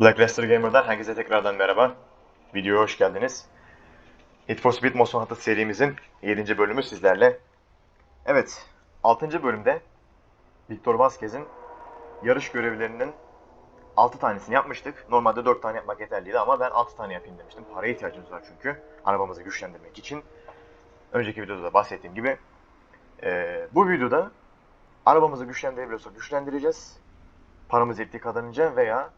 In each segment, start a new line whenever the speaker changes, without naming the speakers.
Blackluster Gamer'dan herkese tekrardan merhaba. Videoya hoş geldiniz. Need for Speed Most Wanted serimizin 7. bölümü sizlerle. Evet, 6. bölümde Victor Vasquez'in yarış görevlerinin 6 tanesini yapmıştık. Normalde 4 tane yapmak yeterliydi ama ben 6 tane yapayım demiştim. Paraya ihtiyacımız var çünkü arabamızı güçlendirmek için. Önceki videoda da bahsettiğim gibi. Ee, bu videoda arabamızı güçlendirebiliyorsak güçlendireceğiz. Paramız yettiği kadarınca veya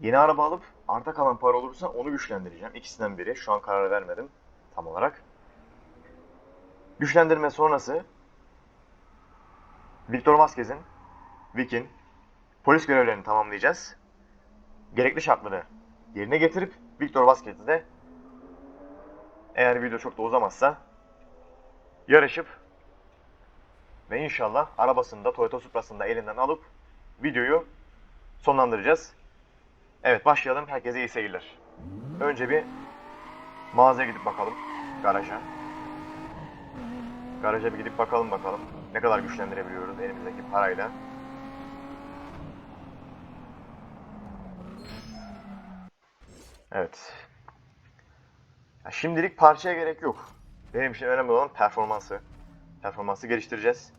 Yeni araba alıp arta kalan para olursa onu güçlendireceğim. İkisinden biri. Şu an karar vermedim tam olarak. Güçlendirme sonrası Victor Vasquez'in, Vic'in polis görevlerini tamamlayacağız. Gerekli şartları yerine getirip Victor Vasquez'i de eğer video çok da uzamazsa yarışıp ve inşallah arabasını da Toyota Supra'sını da elinden alıp videoyu sonlandıracağız. Evet başlayalım. Herkese iyi seyirler. Önce bir mağazaya gidip bakalım. Garaja. Garaja bir gidip bakalım bakalım. Ne kadar güçlendirebiliyoruz elimizdeki parayla. Evet. Ya şimdilik parçaya gerek yok. Benim için önemli olan performansı. Performansı geliştireceğiz.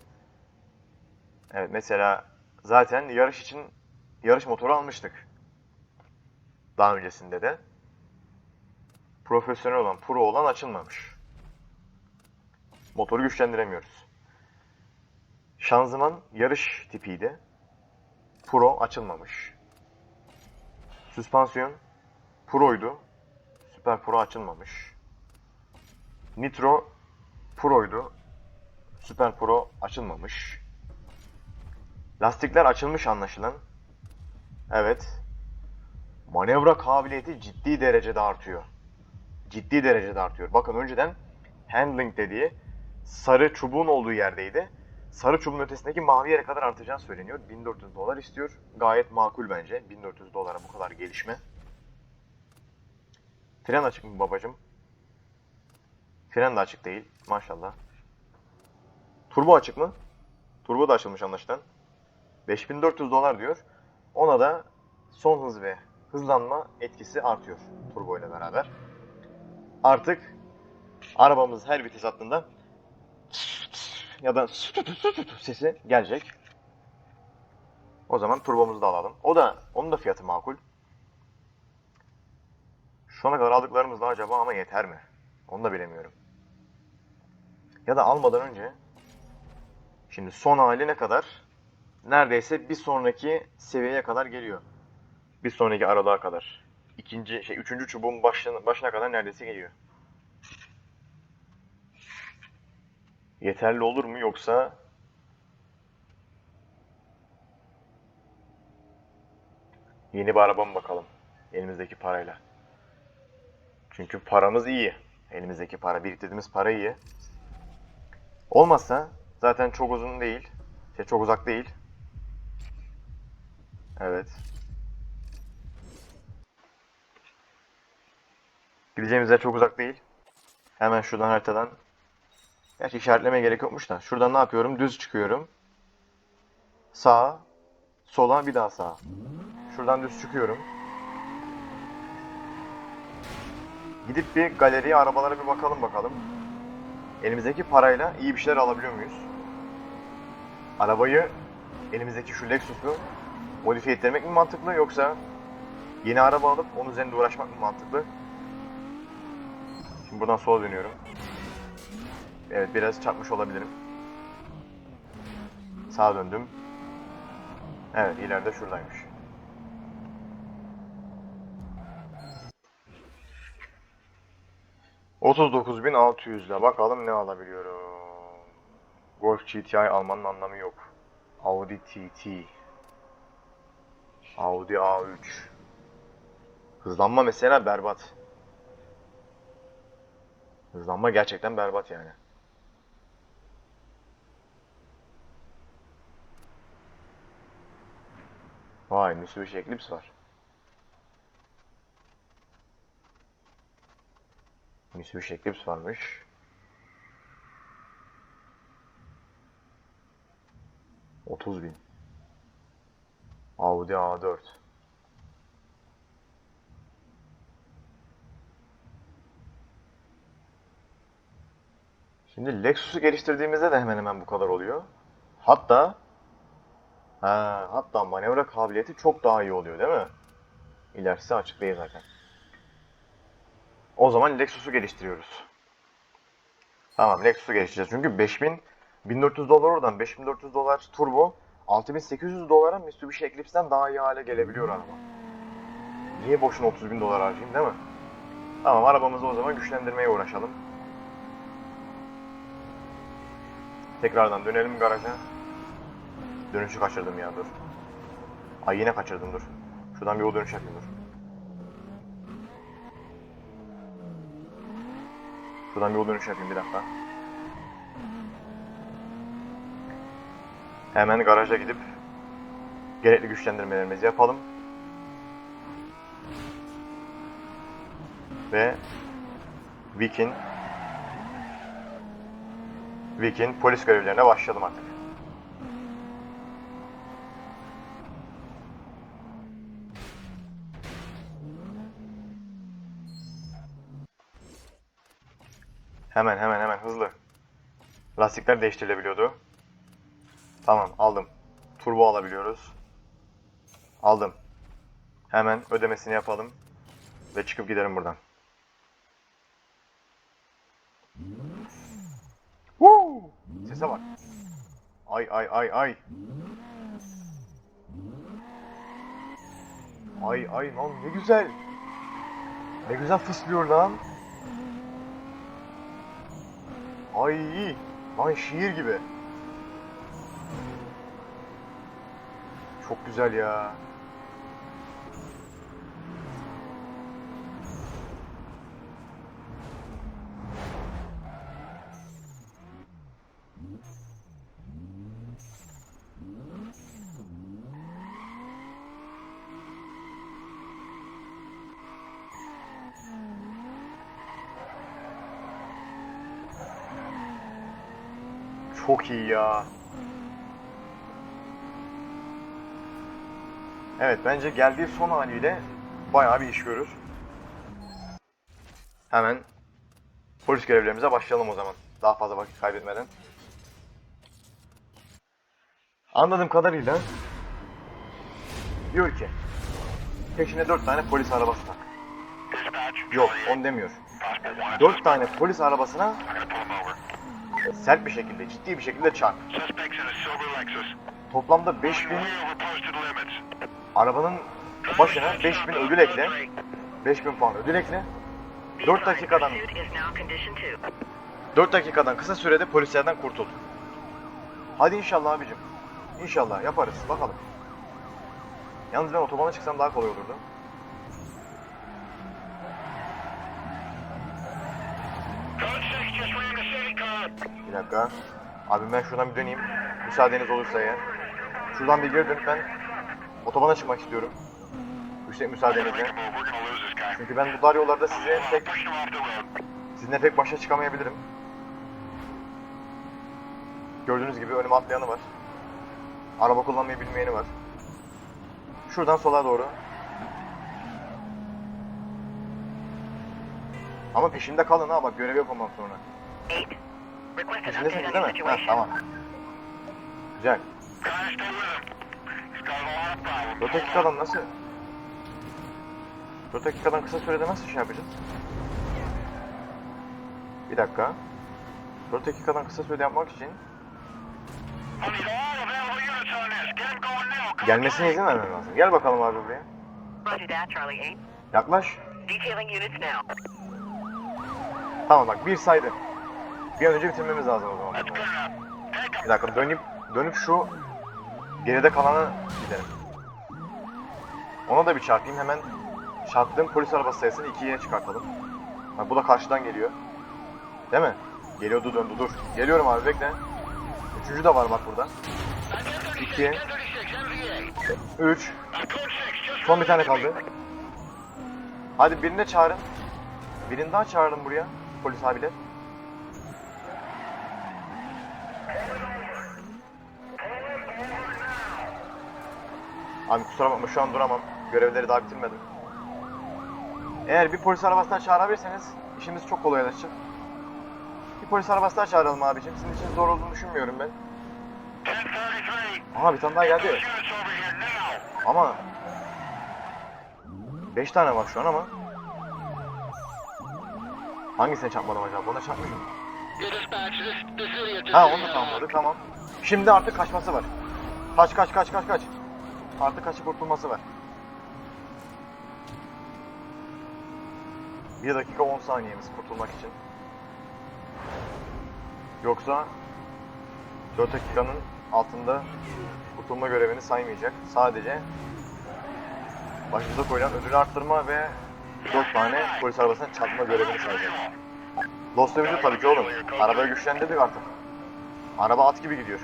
Evet mesela zaten yarış için yarış motoru almıştık daha öncesinde de profesyonel olan, pro olan açılmamış. Motoru güçlendiremiyoruz. Şanzıman yarış tipiydi. Pro açılmamış. Süspansiyon Pro'ydu. Süper Pro açılmamış. Nitro Pro'ydu. Süper Pro açılmamış. Lastikler açılmış anlaşılan. Evet, manevra kabiliyeti ciddi derecede artıyor. Ciddi derecede artıyor. Bakın önceden handling dediği sarı çubuğun olduğu yerdeydi. Sarı çubuğun ötesindeki mavi yere kadar artacağı söyleniyor. 1400 dolar istiyor. Gayet makul bence. 1400 dolara bu kadar gelişme. Fren açık mı babacım? Fren de açık değil. Maşallah. Turbo açık mı? Turbo da açılmış anlaşılan. 5400 dolar diyor. Ona da son hız ve hızlanma etkisi artıyor turbo ile beraber. Artık arabamız her vites attığında ya da sesi gelecek. O zaman turbomuzu da alalım. O da onun da fiyatı makul. Şu ana kadar aldıklarımız da acaba ama yeter mi? Onu da bilemiyorum. Ya da almadan önce şimdi son hali ne kadar? Neredeyse bir sonraki seviyeye kadar geliyor bir sonraki aralığa kadar. İkinci, şey, üçüncü çubuğun başına, başına kadar neredeyse geliyor. Yeterli olur mu yoksa yeni bir araba mı bakalım elimizdeki parayla? Çünkü paramız iyi. Elimizdeki para, biriktirdiğimiz para iyi. Olmazsa zaten çok uzun değil. Şey, çok uzak değil. Evet. Gideceğimiz yer çok uzak değil. Hemen şuradan haritadan. Gerçi işaretlemeye gerek yokmuş da. Şuradan ne yapıyorum? Düz çıkıyorum. Sağa. Sola bir daha sağa. Şuradan düz çıkıyorum. Gidip bir galeriye arabalara bir bakalım bakalım. Elimizdeki parayla iyi bir şeyler alabiliyor muyuz? Arabayı elimizdeki şu Lexus'u modifiye ettirmek mi mantıklı yoksa yeni araba alıp onun üzerinde uğraşmak mı mantıklı? Şimdi buradan sola dönüyorum. Evet biraz çarpmış olabilirim. Sağa döndüm. Evet ileride şuradaymış. ...39.600 ile bakalım ne alabiliyorum. Golf GTI almanın anlamı yok. Audi TT. Audi A3. Hızlanma mesela berbat. Hızlanma gerçekten berbat yani. Vay Mitsubishi Eclipse var. Mitsubishi Eclipse varmış. Otuz bin. Audi A4. Şimdi Lexus'u geliştirdiğimizde de hemen hemen bu kadar oluyor. Hatta ha, hatta manevra kabiliyeti çok daha iyi oluyor değil mi? İlerisi açık değil zaten. O zaman Lexus'u geliştiriyoruz. Tamam Lexus'u geliştireceğiz. Çünkü 5000 1400 dolar oradan 5400 dolar turbo 6800 dolara Mitsubishi Eclipse'den daha iyi hale gelebiliyor araba. Niye boşuna 30 bin dolar harcayayım değil mi? Tamam arabamızı o zaman güçlendirmeye uğraşalım. Tekrardan dönelim garaja. Dönüşü kaçırdım ya dur. Ay yine kaçırdım dur. Şuradan bir o dönüş yapayım dur. Şuradan bir o dönüş yapayım bir dakika. Hemen garaja gidip gerekli güçlendirmelerimizi yapalım. Ve Vikin Vikin polis görevlerine başlayalım artık. Hemen hemen hemen hızlı. Lastikler değiştirilebiliyordu. Tamam aldım. Turbo alabiliyoruz. Aldım. Hemen ödemesini yapalım. Ve çıkıp gidelim buradan. Sese bak. Ay ay ay ay. Ay ay lan ne güzel. Ne güzel fıslıyor lan. Ay lan şiir gibi. Çok güzel ya. Çok iyi ya. Evet bence geldiği son haliyle bayağı bir iş görür. Hemen polis görevlerimize başlayalım o zaman. Daha fazla vakit kaybetmeden. Anladığım kadarıyla diyor ki peşine dört tane polis arabası tak. Yok onu demiyor. Dört tane polis arabasına sert bir şekilde, ciddi bir şekilde çarp. Toplamda 5000
Way over posted limits.
arabanın başına 5000 ödül ekle. 5000 puan ödül ekle. 4 dakikadan
Pursuit is now condition two.
4 dakikadan kısa sürede polislerden kurtul. Hadi inşallah abicim. İnşallah yaparız. Bakalım. Yalnız ben otobana çıksam daha kolay olurdu.
Code 6 just
Bir dakika. Abi ben şuradan bir döneyim. Müsaadeniz olursa eğer. Şuradan bir geri dönüp ben otobana çıkmak istiyorum. Yüksek müsaadenizle. Çünkü ben bu dar yollarda size pek sizinle pek başa çıkamayabilirim. Gördüğünüz gibi önüme atlayanı var. Araba kullanmayı bilmeyeni var. Şuradan sola doğru. Ama peşimde kalın ha bak görev yapamam sonra.
Update
değil mi? Ha, tamam. Güzel. 4 dakikadan nasıl? 4 dakikadan kısa sürede nasıl şey yapacağız? Bir dakika. 4 dakikadan kısa sürede yapmak için gelmesine izin vermem lazım. Gel bakalım abi buraya.
Roger that, Charlie 8.
Yaklaş. Tamam bak bir saydı. Bir an önce bitirmemiz lazım o zaman. Bir dakika dönüp dönüp şu geride kalanı gidelim. Ona da bir çarpayım hemen. Çarptığım polis arabası sayısını ikiye çıkartalım. Bak bu da karşıdan geliyor. Değil mi? Geliyordu döndü dur. Geliyorum abi bekle. Üçüncü de var bak burada. 2
1036 MVA.
3
Code 6 just
Son bir tane kaldı. Hadi birini de çağırın. Birini daha çağırın buraya. Polis abiler. Abi kusura bakma şu an duramam. Görevleri daha bitirmedim. Eğer bir polis arabasından çağırabilirseniz işimiz çok kolaylaşacak. Bir polis arabası daha çağıralım abicim. Sizin için zor olduğunu düşünmüyorum ben.
1033.
Aha bir tane daha geldi. Ama 5 tane var şu an ama. Hangisine çarpmadım acaba? Buna çarpmış mı? Ha onu da tamamladı tamam. Şimdi artık kaçması var. Kaç kaç kaç kaç kaç. Artık kaçıp kurtulması var. 1 dakika 10 saniyemiz kurtulmak için. Yoksa 4 dakikanın altında kurtulma görevini saymayacak. Sadece başımıza koyulan ödülü arttırma ve 4 tane polis arabasına çarpma görevini sayacak. Lost Level'de tabii ki oğlum. Arabayı güçlendirdik artık. Araba at gibi gidiyor.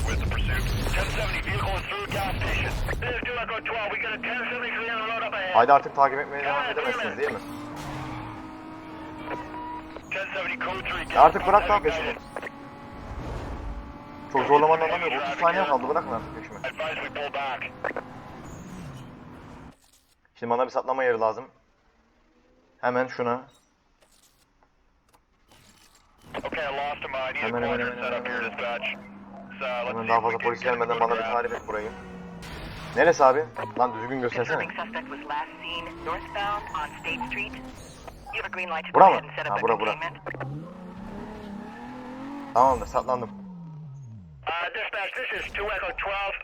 Charlie 2-1. With the pursuit. 1070 vehicle is through gas station. This is 2 Echo 12. We got a 1073 on the road up ahead.
Haydi artık takip etmeye devam edemezsiniz değil mi?
1070 code 3.
Ya artık bırak lan peşimi. Çok zorlamanın anlamı yok. 30 saniye kaldı bırakın artık peşimi. Şimdi bana bir saklama yeri lazım. Hemen şuna. Hemen, hemen, hemen,
up
hemen, Hemen daha fazla polis gelmeden bana bir
the
tarif et burayı. Neresi abi? Lan düzgün göstersene.
Confirming suspect was last seen northbound on State Street. You have a green light to
Bura
go
mı?
ahead and set up
Ha,
the
bura, bura. Tamamdır saklandım.
Uh, dispatch, this is 2 Echo 12.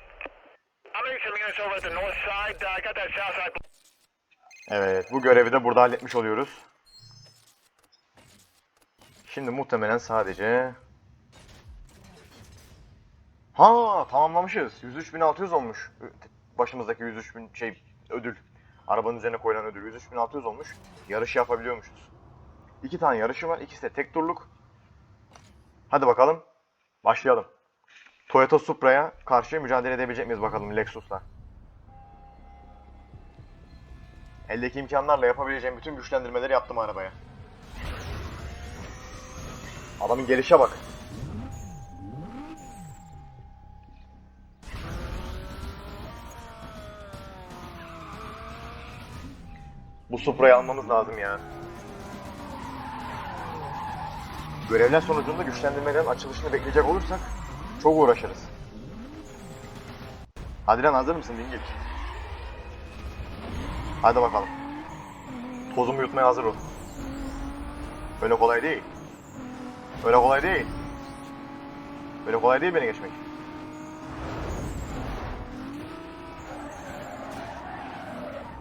I'm getting some units over at the north side. Uh, I got that south side.
Evet bu görevi de burada halletmiş oluyoruz. Şimdi muhtemelen sadece... Ha tamamlamışız. 103.600 olmuş. Başımızdaki 103.000 şey ödül. Arabanın üzerine koyulan ödül 103.600 olmuş. Yarış yapabiliyormuşuz. İki tane yarışı var. İkisi de tek turluk. Hadi bakalım. Başlayalım. Toyota Supra'ya karşı mücadele edebilecek miyiz bakalım Lexus'la. Eldeki imkanlarla yapabileceğim bütün güçlendirmeleri yaptım arabaya. Adamın gelişe bak. Bu Supra'yı almamız lazım ya. Görevler sonucunda güçlendirmelerin açılışını bekleyecek olursak çok uğraşırız. Hadi lan hazır mısın Dingil? Hadi bakalım. Tozumu yutmaya hazır ol. Öyle kolay değil. Öyle kolay değil. Öyle kolay değil beni geçmek.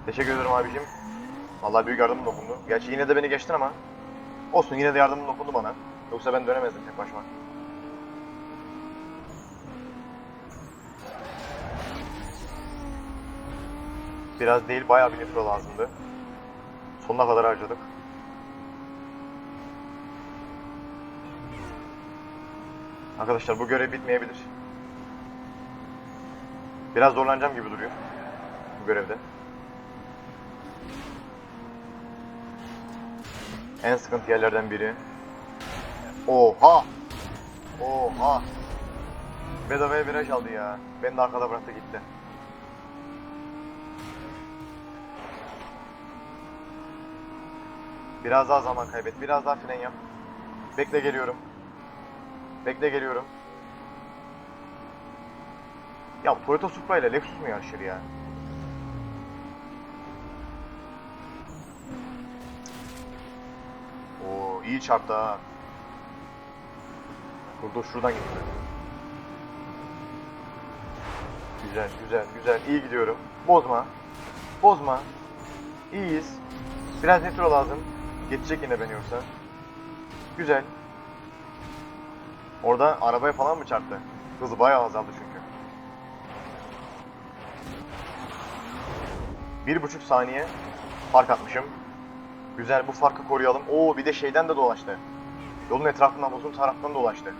Teşekkür ederim abicim. Vallahi büyük yardımın dokundu. Gerçi yine de beni geçtin ama. Olsun yine de yardımın dokundu bana. Yoksa ben dönemezdim tek başıma. Biraz değil bayağı bir nitro lazımdı. Sonuna kadar harcadık. Arkadaşlar bu görev bitmeyebilir. Biraz zorlanacağım gibi duruyor. Bu görevde. En sıkıntı yerlerden biri. Oha! Oha! Bedavaya viraj aldı ya. Beni de arkada bıraktı gitti. Biraz daha zaman kaybet. Biraz daha fren yap. Bekle geliyorum. Bekle geliyorum. Ya Toyota Supra ile Lexus mu yarışır ya? Oo iyi çarptı ha. Dur şuradan gitti. Güzel güzel güzel iyi gidiyorum. Bozma. Bozma. İyiyiz. Biraz nitro lazım. Geçecek yine beni yoksa. Güzel. Orada arabaya falan mı çarptı? Hızı bayağı azaldı çünkü. Bir buçuk saniye fark atmışım. Güzel bu farkı koruyalım. Oo bir de şeyden de dolaştı. Yolun etrafından uzun taraftan dolaştı.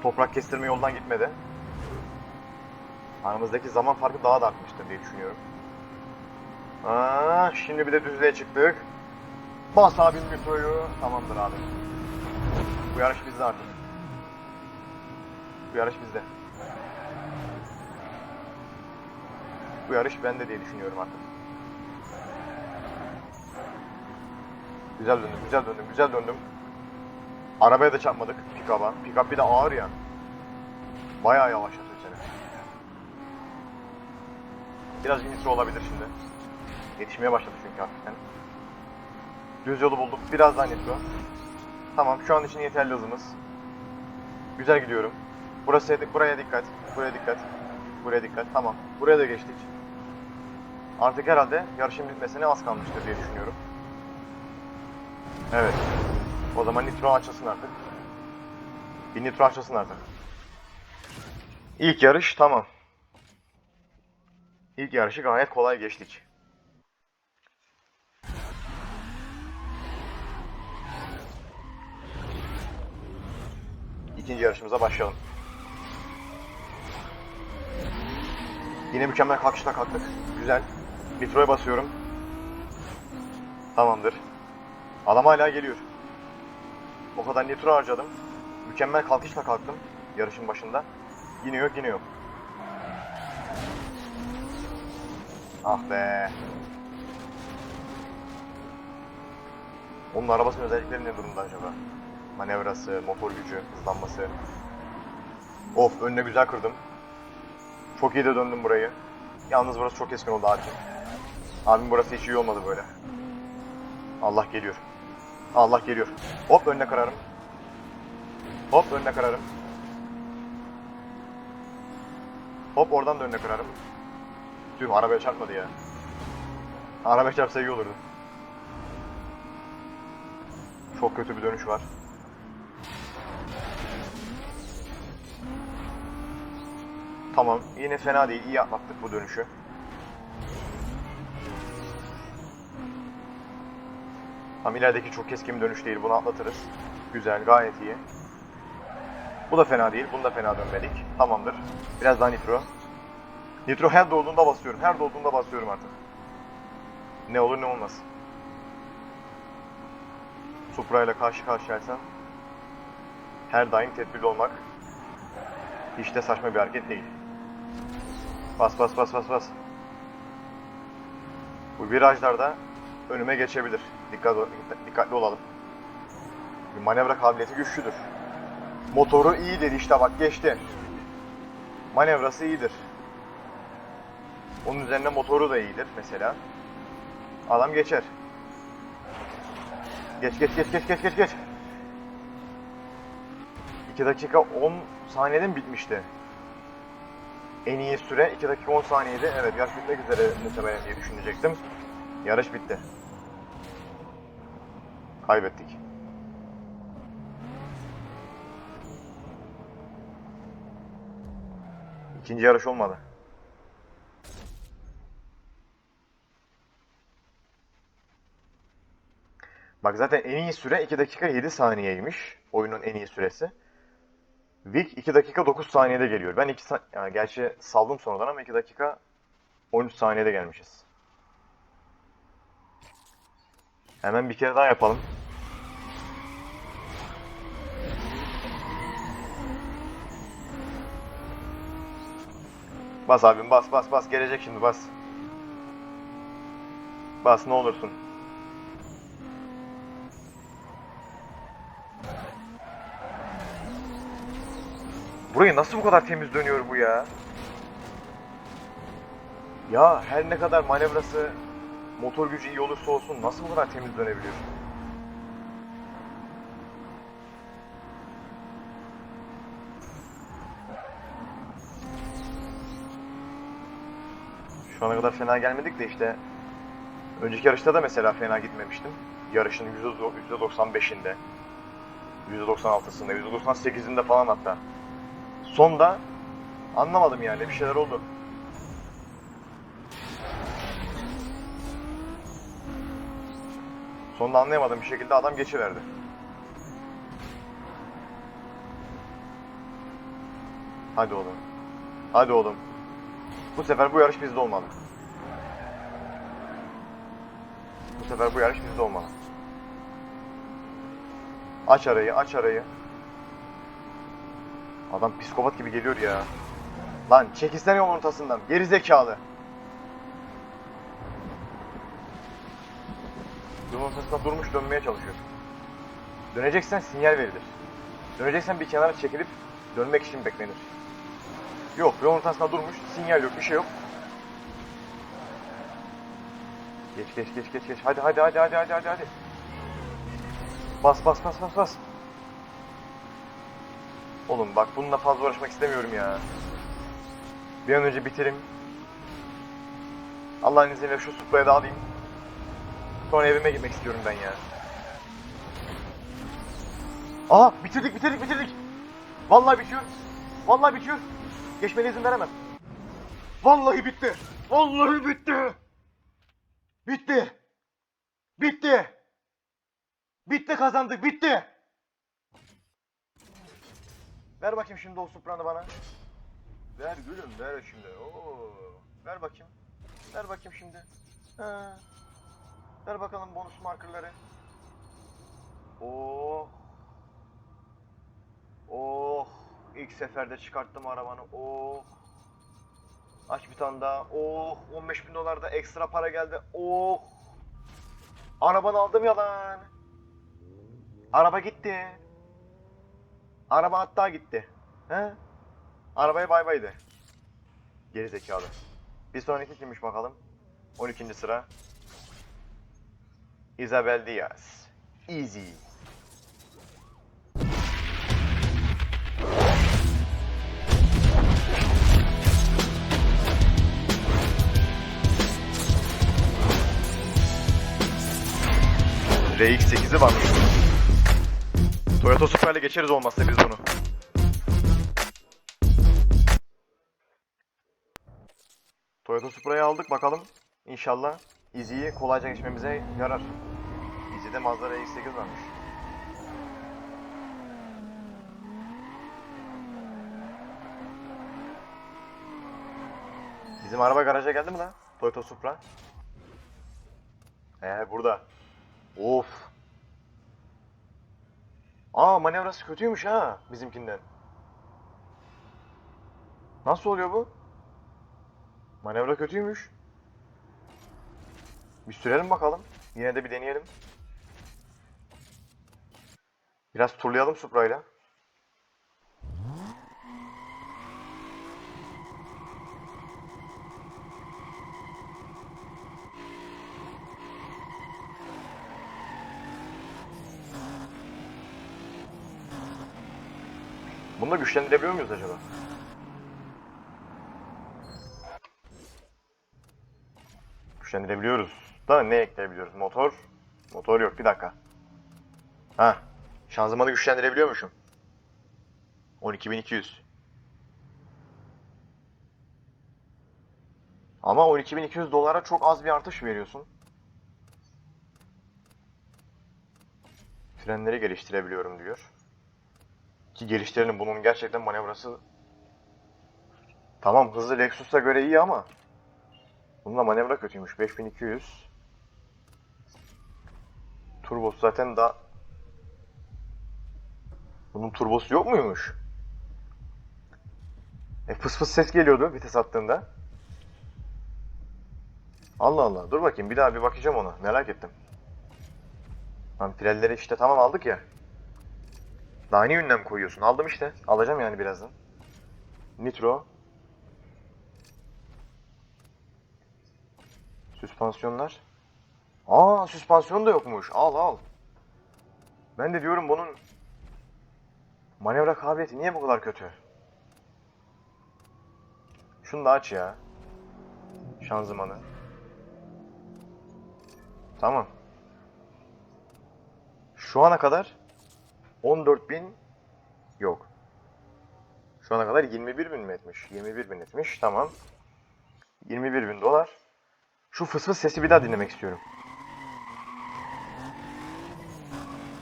Toprak kestirme yoldan gitmedi. Aramızdaki zaman farkı daha da artmıştır diye düşünüyorum. Aa, şimdi bir de düzlüğe çıktık. Bas abim götürüyor. Tamamdır abi. Bu yarış bizde artık. Bu yarış bizde. Bu yarış bende diye düşünüyorum artık. Güzel döndüm, güzel döndüm, güzel döndüm. Arabaya da çarpmadık pick-up'a. Pick-up bir de ağır ya. Bayağı yavaşlatıyor seni. Biraz nitro olabilir şimdi. Yetişmeye başladı çünkü hafiften. Düz yolu bulduk. Biraz daha nitro. Tamam şu an için yeterli hızımız. Güzel gidiyorum. Burası buraya dikkat. Buraya dikkat. Buraya dikkat. Tamam. Buraya da geçtik. Artık herhalde yarışın bitmesine az kalmıştır diye düşünüyorum. Evet. O zaman nitro açılsın artık. Bir nitro açılsın artık. İlk yarış tamam. İlk yarışı gayet kolay geçtik. İkinci yarışımıza başlayalım. Yine mükemmel kalkışla kalktık. Güzel. Nitro'ya basıyorum. Tamamdır. Adam hala geliyor. O kadar nitro harcadım. Mükemmel kalkışla kalktım yarışın başında. Yine yok yine yok. Ah be. Onun arabasının özellikleri ne durumda acaba? Manevrası, motor gücü, hızlanması. Of önüne güzel kırdım. Çok iyi de döndüm burayı. Yalnız burası çok keskin oldu abi. Abim burası hiç iyi olmadı böyle. Allah geliyor. Allah geliyor. Hop önüne kırarım. Hop önüne kırarım. Hop oradan da önüne kırarım. Tüh arabaya çarpmadı ya. Arabaya çarpsa iyi olurdu. Çok kötü bir dönüş var. Tamam. Yine fena değil. İyi atlattık bu dönüşü. Tam çok keskin bir dönüş değil. Bunu atlatırız. Güzel. Gayet iyi. Bu da fena değil. Bunu da fena dönmedik. Tamamdır. Biraz daha nitro. Nitro her dolduğunda basıyorum. Her dolduğunda basıyorum artık. Ne olur ne olmaz. Supra ile karşı karşıyaysam her daim tedbirli olmak hiç de saçma bir hareket değil. Bas bas bas bas bas. Bu virajlarda önüme geçebilir. Dikkat, dikkatli olalım. Bir manevra kabiliyeti güçlüdür. Motoru iyidir işte bak geçti. Manevrası iyidir. Onun üzerine motoru da iyidir mesela. Adam geçer. Geç geç geç geç geç geç geç. 2 dakika 10 saniyede mi bitmişti? En iyi süre 2 dakika 10 saniyede. Evet yarış bitmek üzere muhtemelen diye düşünecektim. Yarış bitti. Kaybettik. İkinci yarış olmadı. Bak zaten en iyi süre 2 dakika 7 saniyeymiş. Oyunun en iyi süresi. Vic 2 dakika 9 saniyede geliyor. Ben 2 sa- yani gerçi saldım sonradan ama 2 dakika 13 saniyede gelmişiz. Hemen bir kere daha yapalım. Bas abim bas bas bas gelecek şimdi bas. Bas ne olursun. Burayı nasıl bu kadar temiz dönüyor bu ya? Ya her ne kadar manevrası, motor gücü iyi olursa olsun nasıl bu kadar temiz dönebiliyor? Şu ana kadar fena gelmedik de işte önceki yarışta da mesela fena gitmemiştim. Yarışın %95'inde, %96'sında, %98'inde falan hatta. Sonda anlamadım yani bir şeyler oldu. Sonda anlayamadım bir şekilde adam geçiverdi. Hadi oğlum. Hadi oğlum. Bu sefer bu yarış bizde olmalı. Bu sefer bu yarış bizde olmalı. Aç arayı, aç arayı. Adam psikopat gibi geliyor ya. Lan çekilsene yolun ortasından. Geri zekalı. Yolun ortasında durmuş dönmeye çalışıyor. Döneceksen sinyal verilir. Döneceksen bir kenara çekilip dönmek için beklenir. Yok yolun ortasında durmuş sinyal yok bir şey yok. Geç geç geç geç geç hadi hadi hadi hadi hadi hadi hadi. Bas bas bas bas bas. Oğlum bak bununla fazla uğraşmak istemiyorum ya. Bir an önce bitirim. Allah'ın izniyle şu Supra'ya da alayım. Sonra evime gitmek istiyorum ben ya. Aa bitirdik bitirdik bitirdik. Vallahi bitiyor. Vallahi bitiyor. Geçmene izin veremem. Vallahi bitti. Vallahi bitti. Bitti. Bitti. Bitti kazandık bitti. Ver bakayım şimdi o Supra'nı bana. Ver gülüm ver şimdi. Oo. Ver bakayım. Ver bakayım şimdi. Ha. Ver bakalım bonus markerları. Oh. Oh. İlk seferde çıkarttım arabanı. Oh. Aç bir tane daha. Oh. 15 bin dolar da ekstra para geldi. Oh. Arabanı aldım ya lan. Araba gitti. Araba hatta gitti. He? Arabaya bay bay de. Geri zekalı. Bir sonraki kimmiş bakalım? 12. sıra. Isabel Diaz. Easy. RX-8'i varmış. Toyota Supra ile geçeriz olmazsa biz bunu. Toyota Supra'yı aldık bakalım. İnşallah Easy'yi kolayca geçmemize yarar. Easy'de Mazda RX-8 varmış. Bizim araba garaja geldi mi lan? Toyota Supra. Ee burada. Of. Aa manevrası kötüymüş ha bizimkinden. Nasıl oluyor bu? Manevra kötüymüş. Bir sürelim bakalım. Yine de bir deneyelim. Biraz turlayalım Supra'yla. Bunu da güçlendirebiliyor muyuz acaba? Güçlendirebiliyoruz. Da ne ekleyebiliyoruz? Motor. Motor yok. Bir dakika. Ha. Şanzımanı güçlendirebiliyormuşum. 12200. Ama 12200 dolara çok az bir artış veriyorsun. Frenleri geliştirebiliyorum diyor. Ki geliştirelim bunun gerçekten manevrası Tamam hızlı Lexus'a göre iyi ama Bunda manevra kötüymüş. 5200. Turbosu zaten daha... Bunun turbosu yok muymuş? E fıs fıs ses geliyordu vites attığında. Allah Allah. Dur bakayım bir daha bir bakacağım ona. Merak ettim. Lan pirelleri işte tamam aldık ya. Daha ne ünlem koyuyorsun? Aldım işte. Alacağım yani birazdan. Nitro. Süspansiyonlar. Aa süspansiyon da yokmuş. Al al. Ben de diyorum bunun manevra kabiliyeti niye bu kadar kötü? Şunu da aç ya. Şanzımanı. Tamam. Şu ana kadar 14.000 yok. Şu ana kadar 21.000 mi etmiş? 21.000 etmiş. Tamam. 21.000 dolar. Şu fıs fıs sesi bir daha dinlemek istiyorum.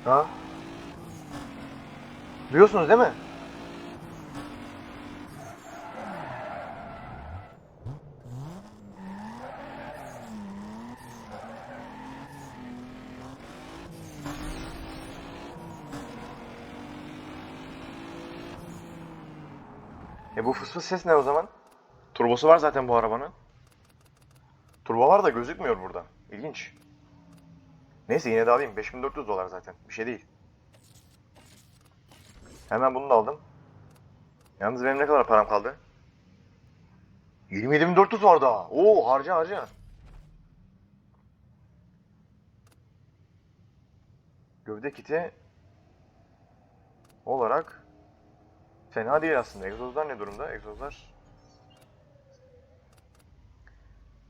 Ha? Duyuyorsunuz değil mi? Bu fıs fıs ses ne o zaman? Turbosu var zaten bu arabanın. Turbo var da gözükmüyor burada. İlginç. Neyse yine de alayım. 5400 dolar zaten. Bir şey değil. Hemen bunu da aldım. Yalnız benim ne kadar param kaldı? 27400 var daha. Oo harca harca. Gövde kiti olarak fena değil aslında. Egzozlar ne durumda? Egzozlar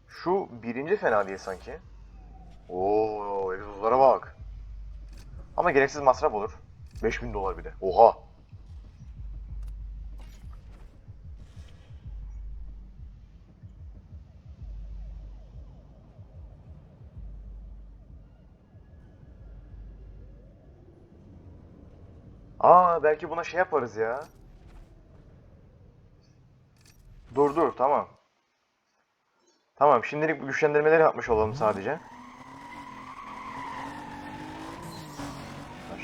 şu birinci fena değil sanki. Oo, egzozlara bak. Ama gereksiz masraf olur. 5000 dolar bir de. Oha. Aa belki buna şey yaparız ya. Dur dur tamam. Tamam şimdilik güçlendirmeleri yapmış olalım sadece.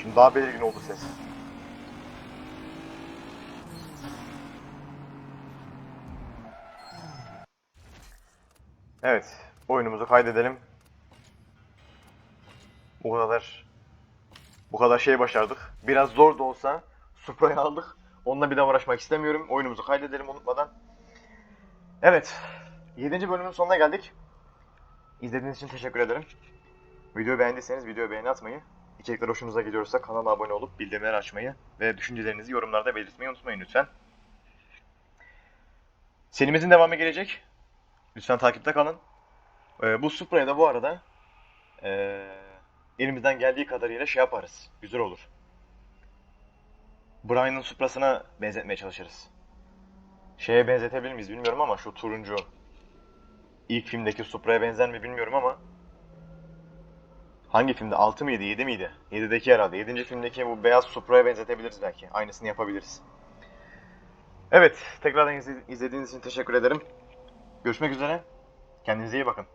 Şimdi daha belirgin oldu ses. Evet, oyunumuzu kaydedelim. Bu kadar bu kadar şey başardık. Biraz zor da olsa Supra'yı aldık. Onunla bir daha uğraşmak istemiyorum. Oyunumuzu kaydedelim unutmadan. Evet, 7. bölümün sonuna geldik. İzlediğiniz için teşekkür ederim. Videoyu beğendiyseniz videoya beğeni atmayı, içerikler hoşunuza gidiyorsa kanala abone olup bildirimleri açmayı ve düşüncelerinizi yorumlarda belirtmeyi unutmayın lütfen. Serimizin devamı gelecek. Lütfen takipte kalın. Ee, bu Supra'ya da bu arada ee, elimizden geldiği kadarıyla şey yaparız. Güzel olur. Brian'ın Supra'sına benzetmeye çalışırız. Şeye benzetebilir miyiz bilmiyorum ama şu turuncu ilk filmdeki Supra'ya benzer mi bilmiyorum ama hangi filmde? 6 mıydı? 7 miydi? 7'deki herhalde. 7. filmdeki bu beyaz Supra'ya benzetebiliriz belki. Aynısını yapabiliriz. Evet, tekrardan izle- izlediğiniz için teşekkür ederim. Görüşmek üzere. Kendinize iyi bakın.